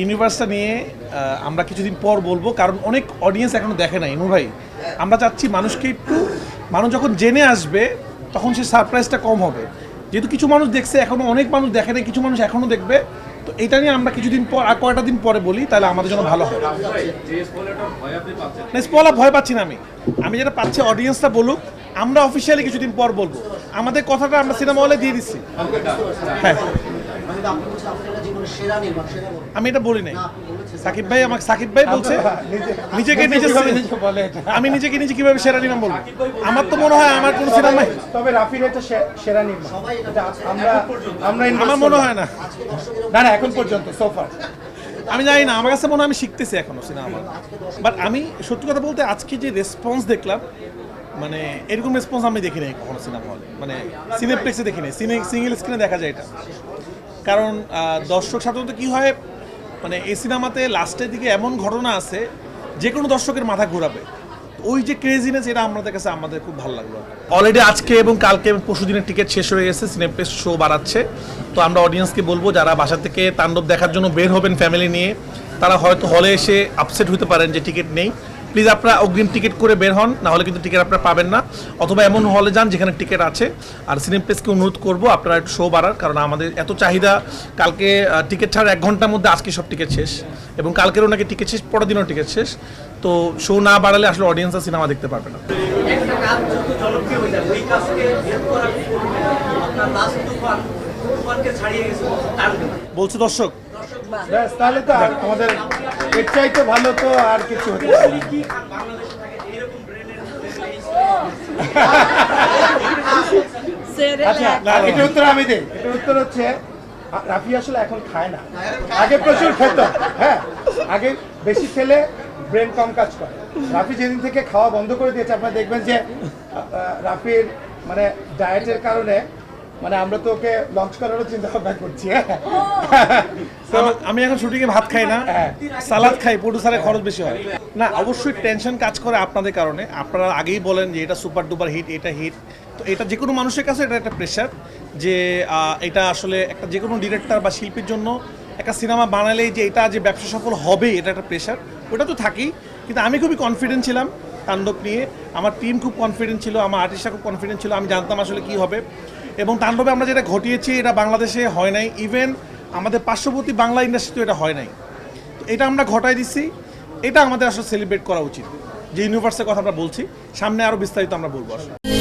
ইউনিভার্সটা নিয়ে আমরা কিছুদিন পর বলব, কারণ অনেক অডিয়েন্স এখনও দেখে না ইনু ভাই, আমরা চাচ্ছি মানুষকে একটু, মানুষ যখন জেনে আসবে, তখন সে সারপ্রাইজটা কম হবে। যেহেতু কিছু মানুষ দেখছে, এখনও অনেক মানুষ দেখে নাই, কিছু মানুষ এখনও দেখবে। তো এটা নিয়ে আমরা কিছুদিন পর, আর কয়টা দিন পরে বলি, তাহলে আমাদের জন্য ভালো হয় না স্পলা ভয় পাচ্ছি না আমি। আমি যেটা পাচ্ছি অডিয়েন্সটা বলুক, আমরা অফিসিয়ালি কিছুদিন পর বলব। আমাদের কথাটা আমরা সিনেমা হলে দিয়ে দিচ্ছি। হ্যাঁ। আমি এটা বলি নাই। সাকিব ভাই আমাকে সাকিব ভাই বলছে নিজেকে নিজে আমি নিজেকে নিজে কীভাবে সেরা নিলাম বলব? আমার তো মনে হয় আমার কোনো সিনেমায় তবে রাফির এটা সে- সেরা নির্মাণ। আমরা আমরা আমার মনে হয় না। না না এখন পর্যন্ত সোফার আমি জানি না আমার কাছে মনে হয় আমি শিখতেছি এখনও সিনেমা। বাট আমি সত্যি কথা বলতে আজকে যে রেসপন্স দেখলাম মানে এরকম রেসপন্স আমি দেখি নাই কখনো সিনেমা হলে। মানে সিনেপ্লেক্সে দেখি নাই। সিনে সিঙ্গেল স্ক্রিনে দেখা যায় এটা। কারণ দর্শক সাধারণত কি হয় মানে এই সিনেমাতে লাস্টের দিকে এমন ঘটনা আছে যে কোনো দর্শকের মাথা ঘোরাবে। ওই যে ক্রেজিনেস এটা আমাদের কাছে, আমাদের খুব ভালো লাগল। অলরেডি আজকে এবং কালকে পরশু দিনের টিকিট শেষ হয়ে গেছে সিনেপ্লেক্স শো বাড়াচ্ছে। তো আমরা অডিয়েন্সকে বলব, যারা বাসা থেকে তাণ্ডব দেখার জন্য বের হবেন ফ্যামিলি নিয়ে, তারা হয়তো হলে এসে আপসেট হতে পারেন যে টিকিট নেই। প্লিজ আপনারা অগ্রিম টিকিট করে বের হন না হলে কিন্তু টিকিট আপনারা পাবেন না। অথবা এমন হলে যান যেখানে টিকিট আছে। আর সিনেপ্লেক্সকে অনুরোধ করব আপনারা একটু শো বাড়ার কারণ আমাদের এত চাহিদা কালকে টিকিট ছাড়া এক ঘণ্টার মধ্যে আজকে সব টিকিট শেষ। এবং কালকেরও নাকি টিকিট শেষ পরের দিনও টিকিট শেষ। তো শো না বাড়ালে আসলে অডিয়েন্স সিনেমা দেখতে পারবে না। বলছো দর্শক ব্যাস তাহলে তো আর আমাদের এর চাইতে ভালো তো আর কিছু হতে আচ্ছা এটার উত্তর আমি দিই। এটার উত্তর হচ্ছে রাফি আসলে এখন খায় না। আগে প্রচুর খেত। হ্যাঁ আগে বেশি খেলে ব্রেন কম কাজ করে। রাফি যেদিন থেকে খাওয়া বন্ধ করে দিয়েছে আপনারা দেখবেন যে রাফির মানে ডায়েটের কারণে মানে আমরা তো ওকে লঞ্চ করারও চিন্তা ভাবনা করছি হ্যাঁ। আমি এখন শুটিংয়ে ভাত খাই না হ্যাঁ। সালাদ খাই প্রডিউসারের খরচ বেশি হয়। না অবশ্যই টেনশন কাজ করে আপনাদের কারণে। আপনারা আগেই বলেন যে এটা সুপার ডুপার হিট এটা হিট তো এটা যে কোনো মানুষের কাছে এটা একটা প্রেশার যে এটা আসলে একটা যে কোনো ডিরেক্টর বা শিল্পীর জন্য একটা সিনেমা বানালেই যে এটা যে ব্যবসা সফল হবে এটা একটা প্রেশার ওটা তো থাকেই। কিন্তু আমি খুবই কনফিডেন্ট ছিলাম তাণ্ডব নিয়ে। আমার টিম খুব কনফিডেন্ট ছিল, আমার আর্টিস্টরা খুব কনফিডেন্ট ছিল, আমি জানতাম আসলে কী হবে। এবং তাণ্ডবে আমরা যেটা ঘটিয়েছি, এটা বাংলাদেশে হয় নাই। ইভেন আমাদের পার্শ্ববর্তী বাংলা ইন্ডাস্ট্রিতে এটা হয় নাই। তো এটা আমরা ঘটাই দিচ্ছি এটা আমাদের আসলে সেলিব্রেট করা উচিত। যে ইউনিভার্সের কথা আমরা বলছি, সামনে আরও বিস্তারিত আমরা বলব আসলে।